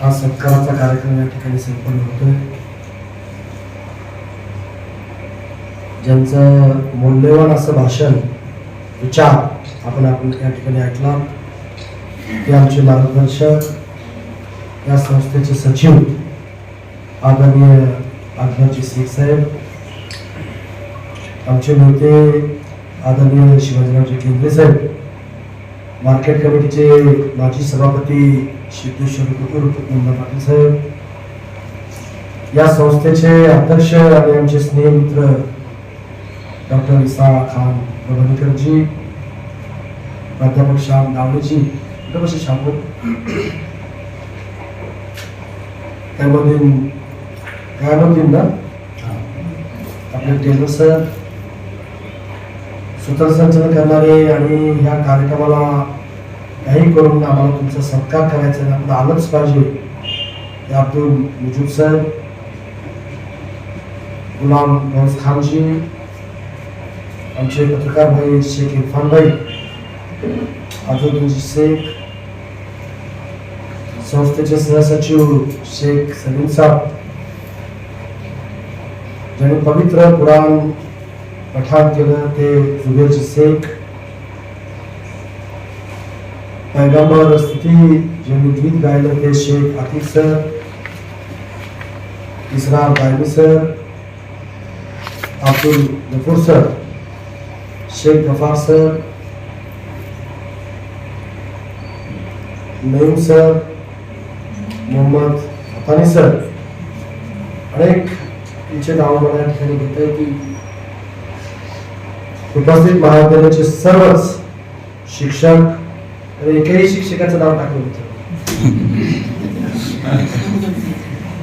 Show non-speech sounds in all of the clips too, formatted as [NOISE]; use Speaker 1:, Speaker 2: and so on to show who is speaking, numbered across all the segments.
Speaker 1: हा सत्काराचा कार्यक्रम या ठिकाणी संपन्न होतोय. ज्यांचं मौल्यवान असं भाषण विचार आपण आपण या ठिकाणी ऐकला ते आमचे मार्गदर्शक या संस्थेचे सचिव आदरणीय आत्माजी शेख साहेब आमचे नेते आदरणीय शिवाजीरावजी केंद्रे साहेब मार्केट कमिटीचे माजी सभापती सिद्धेश्वर कुकुर मुंबई पाटील साहेब या संस्थेचे अध्यक्ष आणि आमचे स्नेहमित्र डॉक्टर इसा खान प्रभणकरजी प्राध्यापक श्याम नावलेजी नमस्ते बसे श्याम त्यामध्ये गायबद्दीन ना आपले टेलर सर सूत्रसंचलन करणारे आणि ह्या कार्यक्रमाला काही करून आम्हाला तुमचा सत्कार करायचा आहे. आपण आलंच पाहिजे. ते अब्दुल मुजीब सर गुलाम गौस खानजी आमचे पत्रकार भाई शेख इरफान भाई आझादुजी शेख संस्थेचे सहसचिव शेख सलीम साहेब ज्यांनी पवित्र कुराण पठाण केलं ते जुबेरजी शेख. पैगंबर स्थिती ज्यांनी गीत गायलं ते Shaikh Atiq sir. Israr Gayani sir. Abdul Gafoor sir. Shaikh Gaffar sir. Naeem sir. Mohammad Hatani sir. अनेक तिचे नाव मला या ठिकाणी घेत आहे की उपस्थित महाविद्यालयाचे सर्वच शिक्षक आणि एकही शिक्षकाचं नाव टाकलं होतं.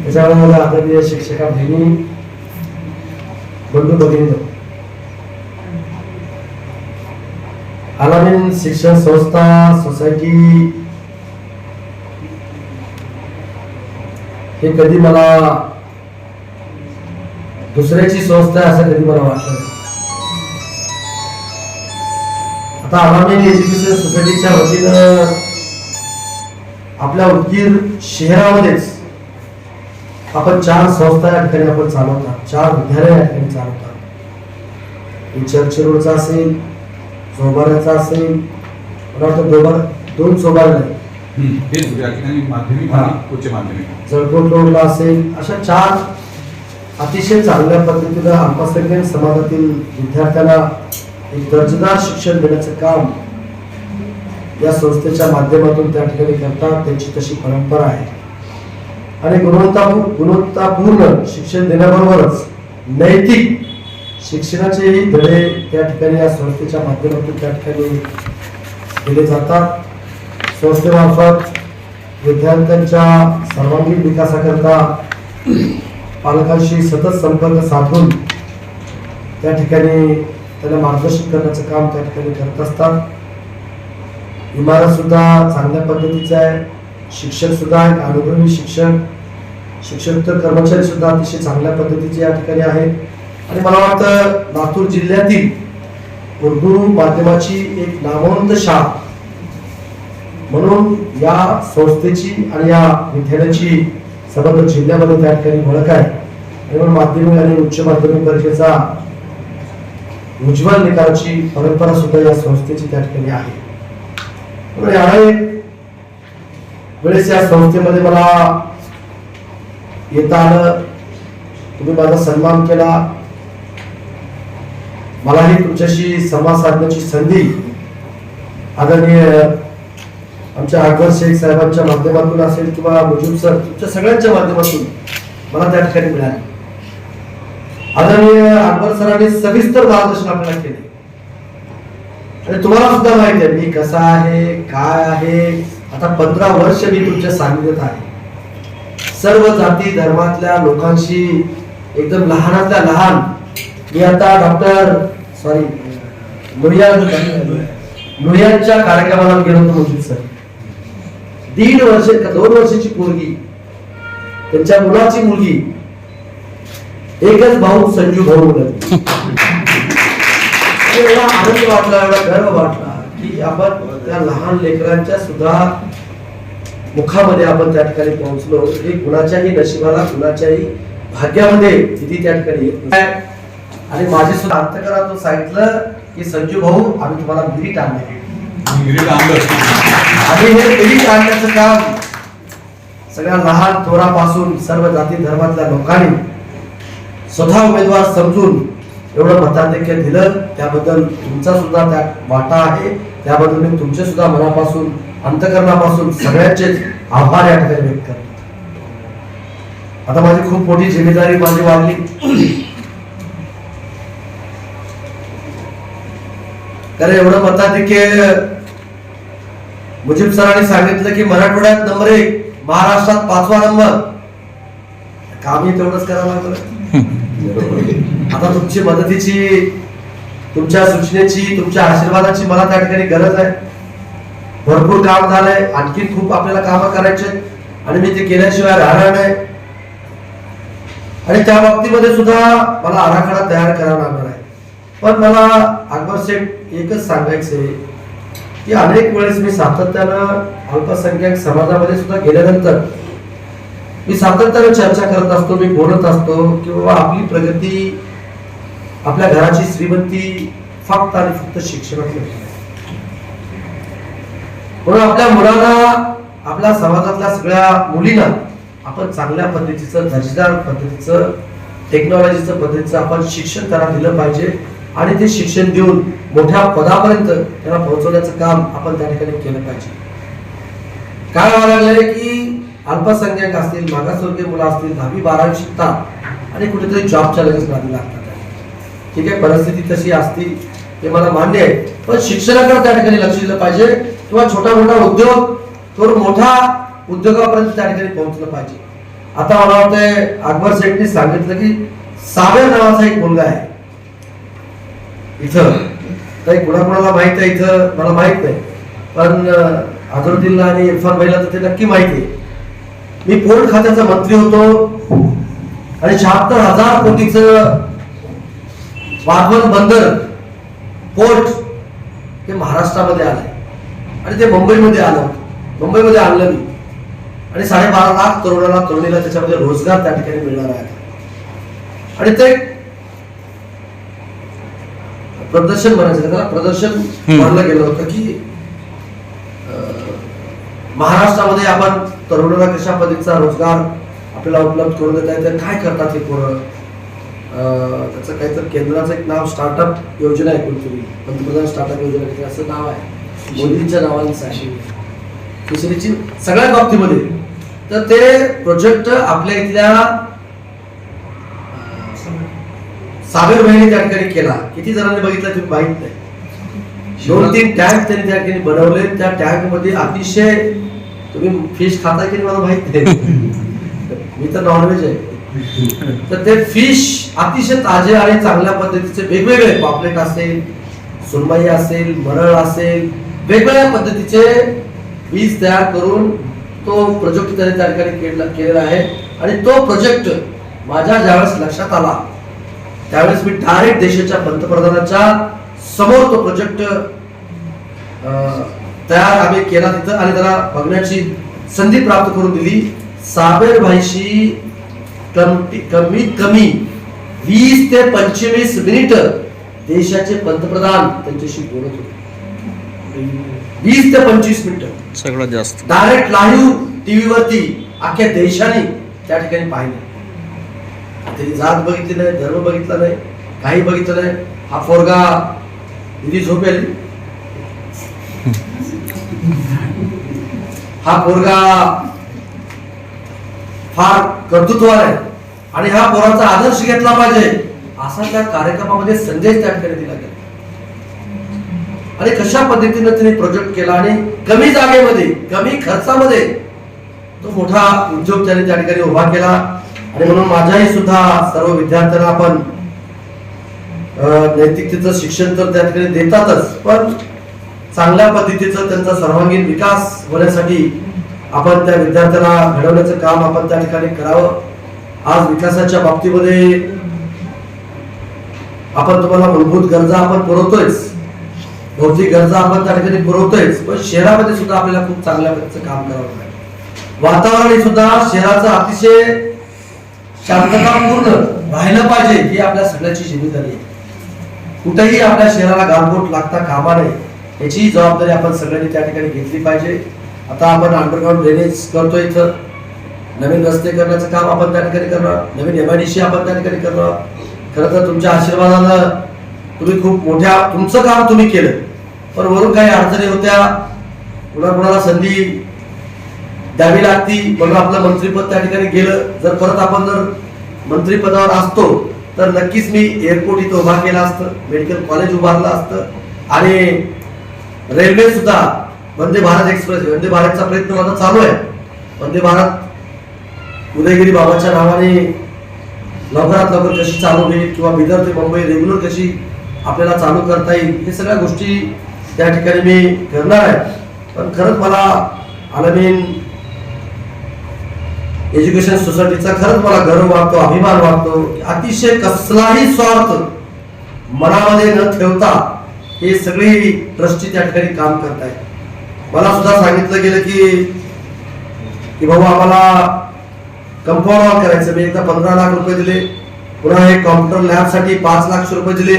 Speaker 1: त्याच्यामुळे मला आदरणीय शिक्षका बहिणी बंधू भगिनी आलामीन शिक्षण संस्था सोसायटी हे कधी मला दुसऱ्याची संस्था असं कधी मला वाटलं आता आलामीन एज्युकेशन सोसायटीच्या वतीनं आपल्या उदगीर शहरामध्येच आपण चार संस्था या ठिकाणी आपण चालवतात. चार विद्यालय या ठिकाणी चालवतात. चर्च रोडचा असेल चोबाऱ्याचा असेल मला वाटतं दोबार दोन चोबारे जळकोट रोडला असेल अशा चार अतिशय चांगल्या पद्धतीनं अल्पसंख्याक समाजातील विद्यार्थ्यांना एक दर्जेदार शिक्षण देण्याचं काम या संस्थेच्या माध्यमातून त्या ठिकाणी करतात त्यांची तशी परंपरा आहे. आणि गुणवत्तापूर्ण गुणवत्तापूर्ण शिक्षण देण्याबरोबरच नैतिक शिक्षणाचेही धडे त्या ठिकाणी या संस्थेच्या माध्यमातून त्या ठिकाणी दिले जातात. संस्थेमार्फत विद्यार्थ्यांच्या सर्वांगीण विकासाकरता पालकांशी सतत संपर्क साधून त्या ठिकाणी त्याला मार्गदर्शन करण्याचं काम त्या ठिकाणी करत असतात. इमारत सुद्धा चांगल्या पद्धतीचं आहे. शिक्षक सुद्धा आहेत अनुभवी शिक्षक. शिक्षक तर कर्मचारी सुद्धा अतिशय चांगल्या पद्धतीचे या ठिकाणी आहेत. आणि मला वाटतं लातूर जिल्ह्यातील उर्दू माध्यमाची एक नामवंत शाळा म्हणून या संस्थेची आणि या विद्यालयाची समग्र जिल्ह्यामध्ये त्या ठिकाणी ओळख आहे. आणि म्हणून माध्यमिक आणि उच्च माध्यमिक परीक्षेचा उज्ज्वल नेताची परंपरा सुद्धा या संस्थेची त्या ठिकाणी आहे. यावेळी वेळेस या संस्थेमध्ये मला येता आलं. तुम्ही माझा सन्मान केला. मलाही तुमच्याशी संवाद साधण्याची संधी आदरणीय आमच्या अकबर शेख साहेबांच्या माध्यमातून असेल किंवा मुजूब सर तुमच्या सगळ्यांच्या माध्यमातून मला त्या ठिकाणी मिळाली. आदरणीय अकबर सरांनी सविस्तर मार्गदर्शन आपल्याला केले. आणि तुम्हाला सुद्धा माहिती आहे मी कसा आहे काय आहे आता पंधरा वर्ष मी तुमच्या सानिध्यात आहे. सर्व जाती धर्मातल्या लोकांशी एकदम लहानातल्या लहान मी आता डॉक्टर सॉरी लोहियांच्या कार्यक्रमाला गेलो होतो मोदी सर. दीड वर्ष दोन वर्षाची पोरगी त्यांच्या मुलाची मुलगी एकच भाऊ संजू भाऊ मुलं [LAUGHS] एवढा आनंद वाटला एवढा गर्व वाटला की आपण त्या लहान लेकरांच्या सुद्धा मुखामध्ये आपण त्या ठिकाणी पोहोचलो. हे कुणाच्याही नशिबाला कुणाच्याही भाग्यामध्ये तिथे त्या ठिकाणी येत नाही. आणि माझी सुद्धा अंतकरातून सांगितलं की संजू भाऊ आम्ही तुम्हाला मिरिट आणले
Speaker 2: मिरिट आणलं
Speaker 1: आणि हे मिरिट आणण्याचं काम सगळ्या लहान थोरापासून सर्व जाती धर्मातल्या लोकांनी स्वतः उमेदवार समजून एवढं मताधिक्य दिलं त्याबद्दल तुमचा सुद्धा त्यात वाटा आहे. त्याबद्दल मी तुमचे सुद्धा मनापासून अंतकरणापासून सगळ्यांचेच आभार या ठिकाणी व्यक्त करतो. आता माझी खूप मोठी जिम्मेदारी माझी वाढली. कारण एवढं मताधिक्य मुजीब सरांनी सांगितलं की मराठवाड्यात नंबर एक महाराष्ट्रात पाचवा नंबर. कामही तेवढंच करावं लागलं. आता तुमची मदतीची तुमच्या सूचनेची तुमच्या आशीर्वादाची मला त्या ठिकाणी गरज आहे. भरपूर काम झालंय आणखी खूप आपल्याला कामं करायचे आणि मी ते केल्याशिवाय राहणार नाही. आणि त्या बाबतीमध्ये सुद्धा मला आराखडा तयार करावा लागणार आहे. पण मला अकबर शेठ एकच सांगायचंय की अनेक वेळेस मी सातत्यानं अल्पसंख्याक समाजामध्ये सुद्धा गेल्यानंतर मी सातत्याने चर्चा करत असतो मी बोलत असतो की बाबा आपली प्रगती आपल्या घराची श्रीमंती फक्त आणि फक्त शिक्षणात म्हणून आपल्या मुलांना आपल्या समाजातल्या सगळ्या मुलींना आपण चांगल्या पद्धतीचं दर्जेदार पद्धतीचं टेक्नॉलॉजीचं पद्धतीचं आपण शिक्षण त्यांना दिलं पाहिजे आणि ते शिक्षण देऊन मोठ्या पदापर्यंत त्यांना पोहोचवण्याचं काम आपण त्या ठिकाणी केलं पाहिजे. काय व्हायला लागलंय की अल्पसंख्याक असतील मागासवर्गीय मुलं असतील दहावी बारावी शिकतात आणि कुठेतरी जॉब चॅलेंज नादी लागतात. ठीक आहे परिस्थिती तशी असती हे मला मान्य आहे. पण शिक्षणाकडे त्या ठिकाणी लक्ष दिलं पाहिजे किंवा छोटा मोठा उद्योग करून मोठा उद्योगापर्यंत त्या ठिकाणी पोहोचलं पाहिजे. आता मला वाटतंय अकबर शेठने सांगितलं की सागर नावाचा एक मुलगा आहे. इथं. काही कुणाकुणाला माहीत आहे इथं? मला माहीत नाही. पण अं, आणि इरफान भाईला तर ते नक्की माहिती आहे. मी पोर्ट खात्याचा मंत्री होतो आणि शहात्तर हजार कोटीचं वाघवन बंदर पोर्ट हे महाराष्ट्रामध्ये आलंय आणि ते मुंबईमध्ये आलं. मुंबईमध्ये आणलं मी आणि साडेबारा लाख तरुणाला तरुणीला त्याच्यामध्ये रोजगार त्या ठिकाणी मिळणार आहे आणि ते प्रदर्शन म्हणायचं त्याला प्रदर्शन. म्हणलं गेलं होतं की महाराष्ट्रामध्ये आपण तरुणाला कशा पद्धतीचा रोजगार आपल्याला उपलब्ध करून देता येतं काय करतात हे पोरं? त्याचं काहीतरी केंद्राचं एक नाव स्टार्टअप योजना आहे कोणतरी पंतप्रधान स्टार्टअप योजना काहीतरी असं नाव आहे. मोदींच्या नावाने आहे. दुसरीची सगळ्या बाबतीमध्ये. तर ते प्रोजेक्ट आपल्या इथल्या सागर बहिणी त्या ठिकाणी केला. किती जणांनी बघितलं तुम्ही माहीत नाही. दोन तीन टँक त्यांनी त्या ठिकाणी बनवले. त्या टँकमध्ये अतिशय तुम्ही फिश खाता की मला माहीत नाही. मी तर नॉनव्हेज आहे. तर ते फिश अतिशय ताजे आणि चांगल्या पद्धतीचे वेगवेगळे पॉपलेट असेल सुरमई असेल मरळ असेल वेगवेगळ्या पद्धतीचे बीज तयार करून तो प्रोजेक्ट त्याने त्या ठिकाणी केलेला केलेला आहे. आणि तो प्रोजेक्ट माझ्या ज्यावेळेस लक्षात आला त्यावेळेस मी डायरेक्ट देशाच्या पंतप्रधानाच्या समोर तो प्रोजेक्ट तयार आम्ही केला तिथं आणि त्याला बघण्याची संधी प्राप्त करून दिली. साबेर भाईशी कमती- कमीत कमी वीस ते पंचवीस मिनिट देशाचे पंतप्रधान त्यांच्याशी बोलत होते. वीस ते पंचवीस मिनिट.
Speaker 3: सगळ्यात जास्त.
Speaker 1: डायरेक्ट लाईव्ह टीव्ही वरती अख्ख्या देशाने त्या ठिकाणी पाहिले. त्यांनी जात बघितली नाही धर्म बघितला नाही काही बघितलं नाही. हा पोरगा दिदी झोपेल. हा पोरगा फार कर्तृत्वार आहे. आणि हा पोराचा आदर्श घेतला पाहिजे. असा त्या कार्यक्रमामध्ये संदेश त्या ठिकाणी दिला गेला. आणि कशा पद्धतीने त्यांनी प्रोजेक्ट केला आणि कमी जागेमध्ये कमी खर्चामध्ये तो मोठा उद्योग त्याने त्या ठिकाणी उभा केला. आणि म्हणून माझ्याही सुद्धा सर्व विद्यार्थ्यांना आपण नैतिकतेचं शिक्षण तर त्या ठिकाणी देतातच. पण चांगल्या पद्धतीचं त्यांचा सर्वांगीण विकास होण्यासाठी आपण त्या विद्यार्थ्याला घडवण्याचं काम आपण त्या ठिकाणी करावं. आज विकासाच्या बाबतीमध्ये आपण तुम्हाला मूलभूत गरजा आपण पुरवतोयच. भौतिक गरजा आपण त्या ठिकाणी पुरवतोयच. पण शहरामध्ये सुद्धा आपल्याला खूप चांगल्या पद्धतीचं काम करावं लागेल. वातावरण सुद्धा शहराचं अतिशय शांततापूर्ण राहिलं पाहिजे ही आपल्या सगळ्याची जिम्मेदारी आहे. कुठेही आपल्या शहराला गालबोट लागता कामा नये. याची जबाबदारी आपण सगळ्यांनी त्या ठिकाणी घेतली पाहिजे. आता आपण अंडरग्राऊंड ड्रेनेज करतो इथं. नवीन रस्ते करण्याचं काम आपण त्या ठिकाणी करणार. नवीन एमआयडीसी आपण त्या ठिकाणी करणार. खरं तर तुमच्या आशीर्वादानं तुम्ही खूप मोठ्या तुमचं काम तुम्ही केलं. पण वरून काही अडचणी होत्या कुणा कुणाला संधी द्यावी लागती म्हणून आपलं मंत्रीपद त्या ठिकाणी गेलं. जर परत आपण जर मंत्रीपदावर असतो तर नक्कीच मी एअरपोर्ट इथं उभा केला असतं मेडिकल कॉलेज उभारलं असतं. आणि रेल्वे सुद्धा वंदे भारत एक्सप्रेस वंदे भारतचा प्रयत्न माझा चालू आहे. वंदे भारत उदयगिरी बाबाच्या नावाने लवकरात लवकर कशी चालू होईल किंवा बिदर ते मुंबई रेग्युलर कशी आपल्याला चालू करता येईल हे सगळ्या गोष्टी त्या ठिकाणी मी करणार आहे. पण खरंच मला आलमीन एज्युकेशन सोसायटीचा खरंच मला गर्व वाटतो अभिमान वाटतो अतिशय कसलाही स्वार्थ मनामध्ये न ठेवता हे सगळे ट्रस्टी त्या ठिकाणी काम करत मला सुद्धा सांगितलं गेलं की की बाबा आम्हाला कंपाऊंड वॉल करायचं. मी एकदा पंधरा लाख रुपये दिले पुन्हा एक कॉम्प्युटर लॅबसाठी पाच लाख रुपये दिले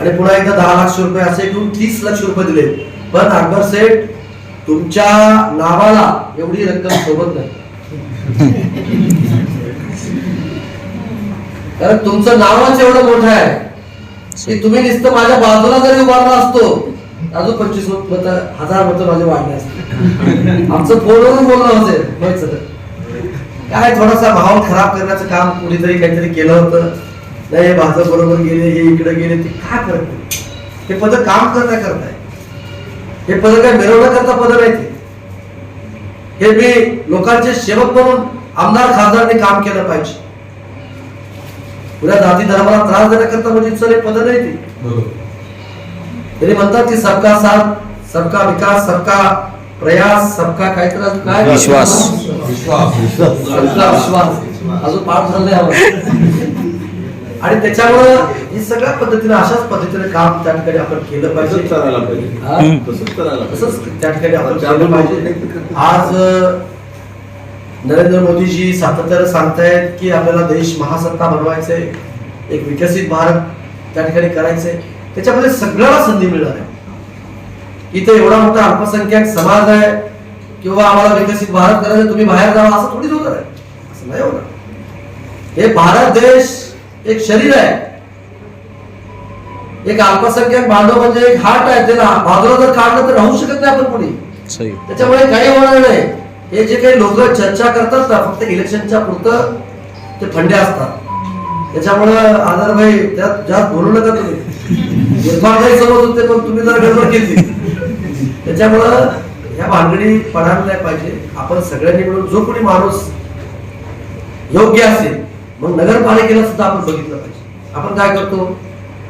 Speaker 1: आणि पुन्हा एकदा दहा लाख रुपये असे एकूण तीस लाख रुपये दिले. पण अकबर सेठ तुमच्या नावाला एवढी रक्कम सोबत नाही. कारण तुमचं नावच एवढं मोठं आहे. की तुम्ही नुसतं माझ्या बाजूला जरी उभारला असतो अजून पंचवीस मत हजार मत माझे वाढले असते. आमचं फोनवरून बोलणं होते. काय थोडासा भाव खराब करण्याचं काम कुणीतरी काहीतरी केलं होतं. नाही हे भाजप बरोबर गेले हे इकडे गेले ते काय करत नाही? हे पद काम करता करताय. हे पद काय मिरवण्याकरता पद नाही ते हे मी लोकांचे सेवक म्हणून आमदार खासदारांनी काम केलं पाहिजे. पुऱ्या जाती धर्माला त्रास देण्याकरता म्हणजे सर हे पद नाही ते
Speaker 2: बरोबर
Speaker 1: तरी म्हणतात की सबका साथ सबका विकास सबका प्रयास सबका काहीतरी काय
Speaker 3: विश्वास.
Speaker 2: विश्वास
Speaker 1: सबका विश्वास अजून पाठ आम्हाला. आणि त्याच्यामुळं ही सगळ्या पद्धतीने अशाच पद्धतीने काम त्या ठिकाणी आपण केलं पाहिजे
Speaker 4: करायला पाहिजे? तसंच करायला पाहिजे.
Speaker 1: तसंच त्या ठिकाणी आपण पाहिजे आज नरेंद्र मोदीजी सातत्यानं सांगतायत की आपल्याला देश महासत्ता बनवायचंय एक विकसित भारत त्या ठिकाणी करायचंय. त्याच्यामध्ये सगळ्याला संधी मिळणार आहे. इथे एवढा मोठा अल्पसंख्याक समाज आहे किंवा आम्हाला विकसित भारत करायचं तुम्ही बाहेर जावा असं थोडीच होणार आहे. असं नाही होणार. हे भारत देश एक शरीर आहे. एक अल्पसंख्याक बांधव म्हणजे एक हार्ट आहे. त्याला बाजूला जर काढलं तर राहू शकत नाही आपण
Speaker 3: सही.
Speaker 1: त्याच्यामुळे काही होणार नाही. हे जे काही लोक चर्चा करतात ना फक्त इलेक्शनच्या पुरतं ते फंडे असतात. त्याच्यामुळं आदर भाई त्यात जास्त बोलू नका तुम्ही. इरफान भाई समोर होते पण तुम्ही जर गडबड केली. त्याच्यामुळं ह्या भानगडी पडायला नाही पाहिजे. आपण सगळ्यांनी मिळून जो कोणी माणूस योग्य असेल मग नगरपालिकेला सुद्धा आपण बघितलं पाहिजे. आपण काय करतो?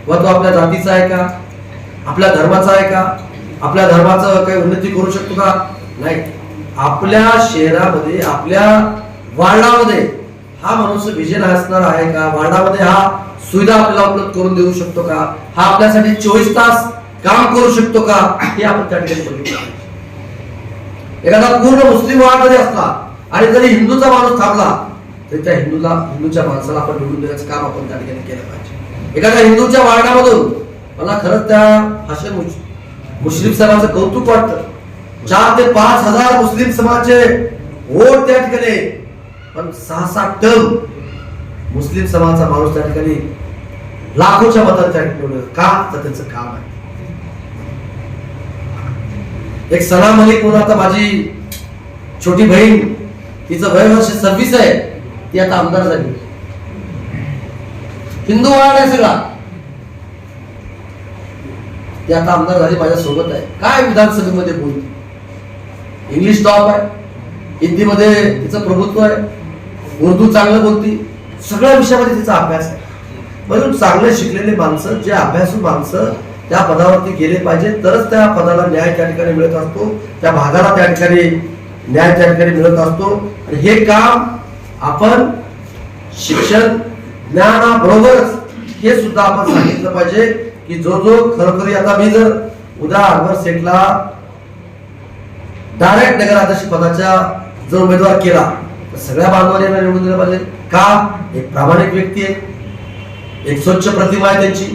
Speaker 1: व तो आपल्या जातीचा आहे का? आपल्या धर्माचा आहे का? आपल्या धर्माचं काही उन्नती करू शकतो का? नाही. आपल्या शहरामध्ये आपल्या वार्डामध्ये हा माणूस विजय असणार आहे का? वार्डामध्ये हा सुविधा आपल्याला उपलब्ध करून देऊ शकतो का? हा आपल्यासाठी चोवीस तास काम करू शकतो का? हे आपण त्या ठिकाणी बघितलं एखादा पूर्ण मुस्लिम वार्ड जरी असला आणि जरी हिंदूचा माणूस थांबला तरी त्या हिंदूला हिंदूच्या माणसाला आपण निवडून देण्याचं काम आपण त्या ठिकाणी केलं पाहिजे. एखाद्या हिंदूच्या वार्डामधून मला खरंच त्या भाषे मुस्लिम समाजाचं कौतुक वाटतं. चार ते पाच हजार मुस्लिम समाजचे वोट त्या ठिकाणी पण सहा सात टन मुस्लिम समाजाचा माणूस त्या ठिकाणी लाखोच्या मतात त्या ठिकाणी का? तर त्यांचं काम आहे. एक सना मलिक म्हणून आता माझी छोटी बहीण तिचं वय वर्ष सव्वीस आहे ती आता आमदार झाली. हिंदू वाढ आहे सगळा. ती आता आमदार झाली माझ्या सोबत आहे. काय विधानसभेमध्ये बोलते इंग्लिश टॉप आहे. हिंदीमध्ये तिचं प्रभुत्व आहे. उर्दू चांगलं बोलती. सगळ्या विषयामध्ये तिचा अभ्यास आहे. म्हणून चांगले शिकलेले माणसं जे अभ्यासू माणसं त्या पदावरती गेले पाहिजे तरच त्या पदाला न्याय त्या ठिकाणी मिळत असतो. त्या भागाला त्या ठिकाणी न्याय त्या ठिकाणी मिळत असतो. आणि हे काम आपण शिक्षण ज्ञानाबरोबरच हे सुद्धा आपण सांगितलं पाहिजे की जो जो खरोखरी आता मी जर उद्या अकबर सेठला डायरेक्ट नगराध्यक्ष पदाचा जर उमेदवार केला तर सगळ्या बांधवांना निवडून दिलं पाहिजे का? एक प्रामाणिक व्यक्ती आहे. एक स्वच्छ प्रतिमा आहे त्यांची.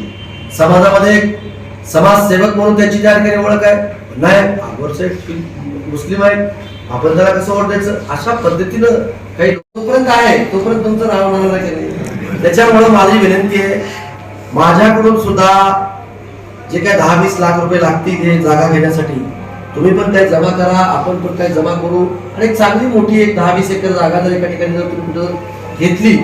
Speaker 1: समाजामध्ये एक समाजसेवक म्हणून त्यांची त्या ठिकाणी ओळख आहे. नाही आगोरचे मुस्लिम आहे. आपण त्याला कसं ओळख द्यायचं? अशा पद्धतीनं काही तोपर्यंत आहे. तोपर्यंत तुमचं नाव होणार की नाही. त्याच्यामुळे माझी विनंती आहे माझ्याकडून सुद्धा जे काय दहा वीस लाख रुपये लागतील हे जागा घेण्यासाठी तुम्ही पण काय जमा करा आपण पण काय जमा करू. आणि एक चांगली मोठी एक दहा वीस एकर जागा जर एका ठिकाणी जर तुम्ही कुठं घेतली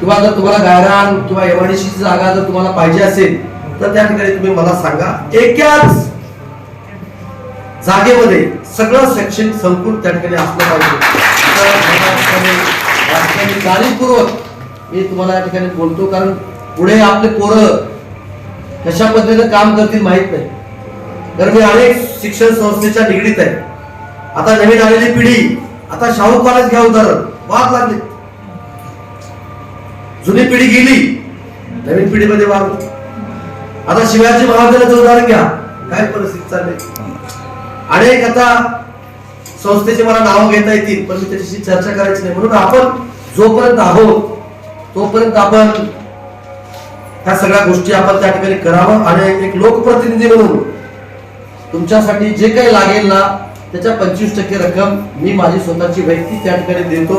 Speaker 1: किंवा जर तुम्हाला गायरान किंवा एमआयडीसी जागा जर तुम्हाला पाहिजे असेल तर त्या ठिकाणी तुम्ही मला सांगा. एकाच जागेमध्ये सगळं शैक्षणिक संपूर्ण त्या ठिकाणी असलं पाहिजे. तर जाणीवपूर्वक मी तुम्हाला या ठिकाणी बोलतो कारण पुढे आपले पोरं कशा पद्धतीनं काम करतील माहीत नाही. कारण मी अनेक शिक्षण संस्थेच्या निगडीत आहे. आता नवीन आलेली पिढी आता शाहू कॉलेज घ्या उदाहरण. वाद लागले. जुनी पिढी गेली नवीन पिढीमध्ये वाद. आता शिवाजी महाविद्यालयाचं उदाहरण घ्या. काय परिस्थिती चालली? अनेक आता संस्थेचे मला नाव घेता येतील पण मी त्याच्याशी चर्चा करायची नाही. म्हणून आपण जोपर्यंत आहोत तोपर्यंत आपण ह्या सगळ्या गोष्टी आपण त्या ठिकाणी करावं आणि एक लोकप्रतिनिधी म्हणून तुमच्यासाठी जे काही लागेल ना त्याच्या पंचवीस टक्के रक्कम मी माझी स्वतःची व्यक्ती त्या ठिकाणी देतो.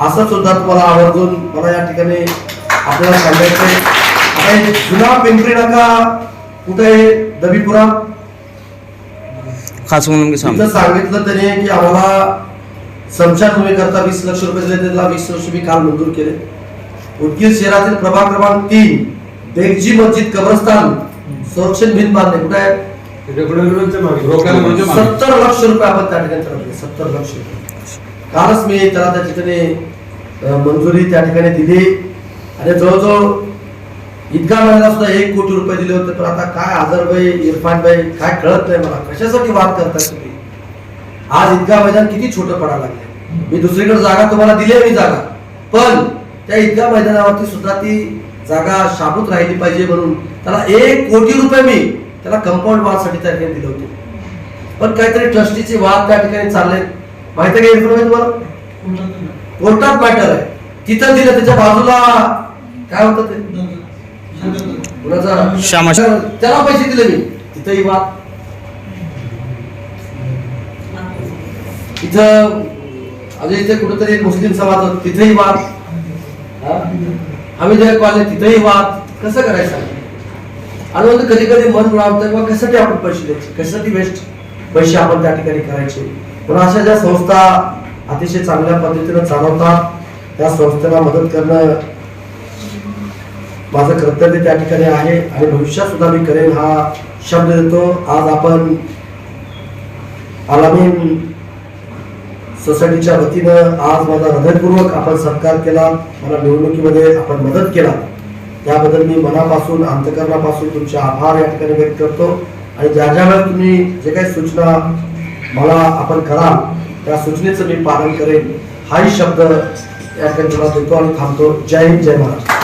Speaker 1: असं सुद्धा तुम्हाला आवर्जून मला या ठिकाणी आपल्याला सांगायचं आहे. जुना पिंपरी नाका कुठे दबीपुरा?
Speaker 3: खास म्हणून
Speaker 1: सांगितलं त्याने की आम्हाला स्मशानभूमी करता वीस लक्ष रुपये दिले त्याला वीस लक्ष मी काल मंजूर केले. उदगीर शहरातील प्रभाग क्रमांक तीन बेगजी मस्जिद कब्रस्तान संरक्षण भिंत बांधणे. कुठे आहे?
Speaker 2: मागे.
Speaker 1: सत्तर लक्ष रुपये आपण त्या ठिकाणी ठरवले. सत्तर लक्ष. रुपये कालच मी त्याला त्या ठिकाणी मंजुरी त्या ठिकाणी दिली. आणि जवळजवळ इतका महिन्याला सुद्धा एक कोटी रुपये दिले होते. पण आता काय आझर भाई इरफान भाई काय कळत नाही मला. कशासाठी वाद करताय तुम्ही? आज इतका मैदान किती छोटं पडायला लागले मी दुसरीकडे जागा तुम्हाला दिली आहे मी जागा. पण त्या इतक्या मैदानावरती सुद्धा ती जागा शाबूत राहिली पाहिजे म्हणून. त्याला एक कोटी रुपये मी त्याला कंपाऊंड वादसाठी त्या ठिकाणी दिले होते. पण काहीतरी ट्रस्टीचे वाद त्या ठिकाणी चालले माहिती आहे भाई तुम्हाला? कोर्टात मॅटर आहे. तिथं दिलं त्याच्या बाजूला. काय होतं ते? त्याला पैसे दिले मी. तिथंही वाद. इथं अजून इथे कुठेतरी मुस्लिम समाज होता, तिथेही वाद. हा? आम्ही जेव्हा कॉलेज तिथेही वाद. कसं करायचं? आणि कधी कधी मन लावतं किंवा कशासाठी आपण पैसे द्यायचे? कशासाठी वेस्ट पैसे आपण त्या ठिकाणी करायचे? पण अशा ज्या संस्था अतिशय चांगल्या पद्धतीने चालवतात त्या संस्थेला मदत करणं माझं कर्तव्य त्या ठिकाणी आहे आणि भविष्यात सुद्धा मी करेन हा शब्द देतो. आज आपण आलामीन सोसायटीच्या वतीनं आज माझा हृदयपूर्वक आपण सत्कार केला. मला निवडणुकीमध्ये आपण मदत केला. त्याबद्दल मी मनापासून अंतकरणापासून तुमचे आभार या ठिकाणी व्यक्त करतो. आणि ज्या ज्या वेळेस तुम्ही जे काही सूचना मला आपण कराल त्या सूचनेचं मी पालन करेन. हाही शब्द या ठिकाणी तुम्हाला देतो आणि थांबतो. जय हिंद जय महाराष्ट्र.